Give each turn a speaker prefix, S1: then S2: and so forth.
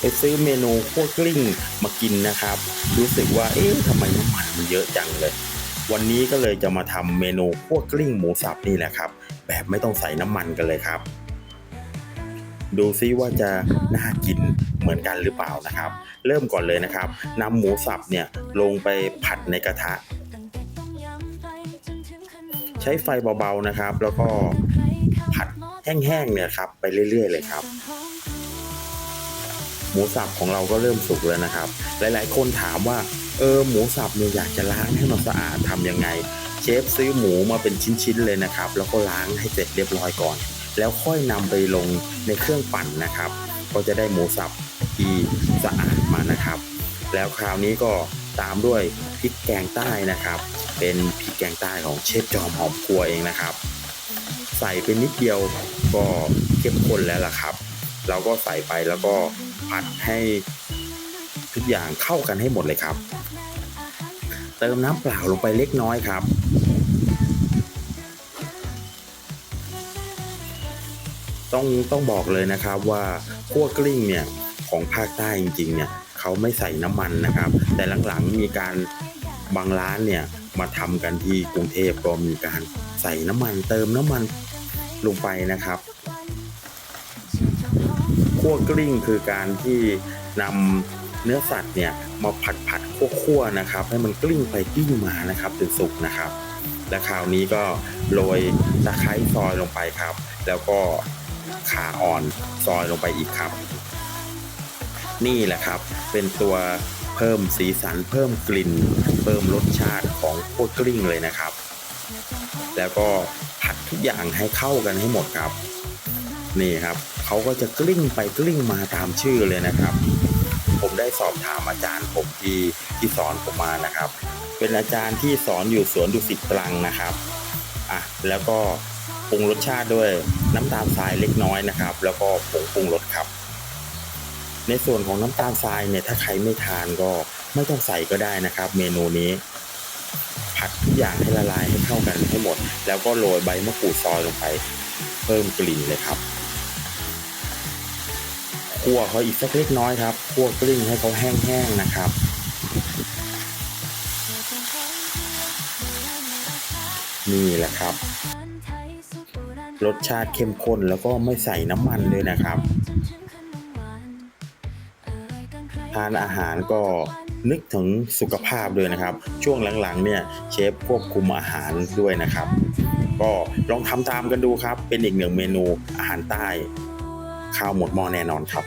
S1: ไปซื้อเมนูคั่วกลิ้งมากินนะครับ รู้สึกว่าเอ๊ะทำไมน้ำมันมันเยอะจังเลย วันนี้ก็เลยจะมาทำเมนูคั่วกลิ้งหมูสับนี่แหละครับ แบบไม่ต้องใส่น้ำมันกันเลยครับ ดูซิว่าจะน่ากินเหมือนกันหรือเปล่านะครับ เริ่มก่อนเลยนะครับนำหมูสับเนี่ยลงไปผัดในกระทะ ใช้ไฟเบาๆนะครับ แล้วก็ผัดแห้งๆเนี่ยครับไปเรื่อยๆเลยครับ หมูสับของเราก็เริ่มสุกแล้วนะครับ หลายๆ คนถามว่าเออหมูสับเนี่ยอยากจะล้างให้มันสะอาดทำยังไง เชฟซื้อหมูมาเป็นชิ้นๆเลยนะครับ แล้วก็ล้างให้เสร็จเรียบร้อยก่อน แล้วค่อยนำไปลงในเครื่องปั่นนะครับ ก็จะได้หมูสับที่สะอาดมานะครับ แล้วคราวนี้ก็ตามด้วยพริกแกงใต้นะครับ เป็นพริกแกงใต้ของเชฟจอมหอมครัวเองนะครับ ใส่ไปนิดเดียวก็เข้มข้นแล้วล่ะครับ เราก็ใส่ไปแล้วก็ ผัดให้ทุกอย่างเข้ากันให้หมดเลยครับ เติมน้ำเปล่าลงไปเล็กน้อยครับ ต้องต้องบอกเลยนะครับว่าคั่วกลิ้งเนี่ยของภาคใต้จริงๆเนี่ยเขาไม่ใส่น้ำมันนะครับ แต่หลังๆมีการบางร้านเนี่ยมาทำกันที่กรุงเทพก็มีการใส่น้ำมันเติมน้ำมันลงไปนะครับ คั่วกลิ้งคือการที่นำเนื้อสัตว์เนี่ยมาผัดผัดคั่วๆนะครับ ให้มันกลิ้งไปกลิ้งมานะครับจนสุกนะครับ และคราวนี้ก็โรยตะไคร้ซอยลงไปครับ แล้วก็ขาอ่อนซอยลงไปอีกครับ นี่แหละครับเป็นตัวเพิ่มสีสันเพิ่มกลิ่น เพิ่มรสชาติของพวกลิ้งเลยนะครับ แล้วก็ผัดทุกอย่างให้เข้ากันให้หมดครับ นี่ครับเขาก็จะกลิ้งไปกลิ้งมาตามชื่อเลยนะครับ ผมได้สอบถามอาจารย์ผมที่ที่สอนผมมานะครับ เป็นอาจารย์ที่สอนอยู่สวนดุสิตตรังนะครับอะแล้วก็ปรุงรสชาติด้วยน้ำตาลทรายเล็กน้อยนะครับ แล้วก็ผงปรุงรสครับ ในส่วนของน้ำตาลทรายเนี่ยถ้าใครไม่ทานก็ไม่ต้องใส่ก็ได้นะครับ เมนูนี้ ผัดทุกอย่างให้ละลายให้เข้ากันให้หมด แล้วก็โรยใบมะกรูดซอยลงไป เพิ่มกลิ่นเลยครับ คั่วเขาอีกสักเล็กน้อยครับคั่วกลิ้งให้เขาแห้งๆนะครับ นี่แหละครับ รสชาติเข้มข้นแล้วก็ไม่ใส่น้ำมันด้วยนะครับ ทานอาหารก็นึกถึงสุขภาพด้วยนะครับ ช่วงหลังๆ เนี่ยเชฟควบคุมอาหารด้วยนะครับ ก็ลองทำตามกันดูครับ เป็นอีกหนึ่งเมนูอาหารใต้ ข้าวหมดหม้อแน่นอนครับ